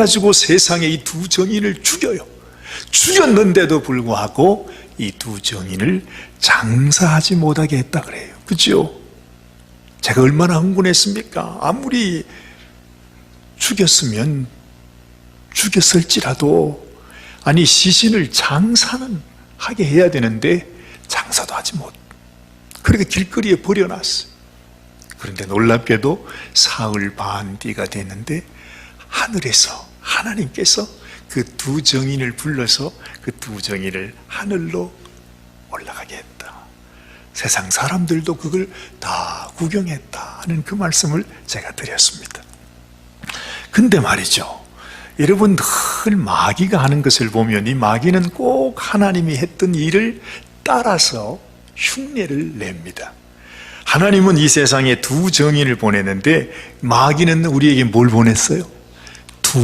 가지고 세상에 이두 정인을 죽여요. 죽였는데도 불구하고 이 두 정인을 장사하지 못하게 했다 그래요. 그죠? 제가 얼마나 흥분했습니까? 아무리 죽였으면 죽였을지라도 아니 시신을 장사는 하게 해야 되는데 장사도 하지 못. 그렇게 길거리에 버려놨어요. 그런데 놀랍게도 사흘 반 뒤가 됐는데 하늘에서 하나님께서 그 두 정인을 불러서 그 두 정인을 하늘로 올라가게 했다. 세상 사람들도 그걸 다 구경했다 하는 그 말씀을 제가 드렸습니다. 근데 말이죠. 여러분 늘 마귀가 하는 것을 보면 이 마귀는 꼭 하나님이 했던 일을 따라서 흉내를 냅니다. 하나님은 이 세상에 두 정인을 보냈는데 마귀는 우리에게 뭘 보냈어요? 두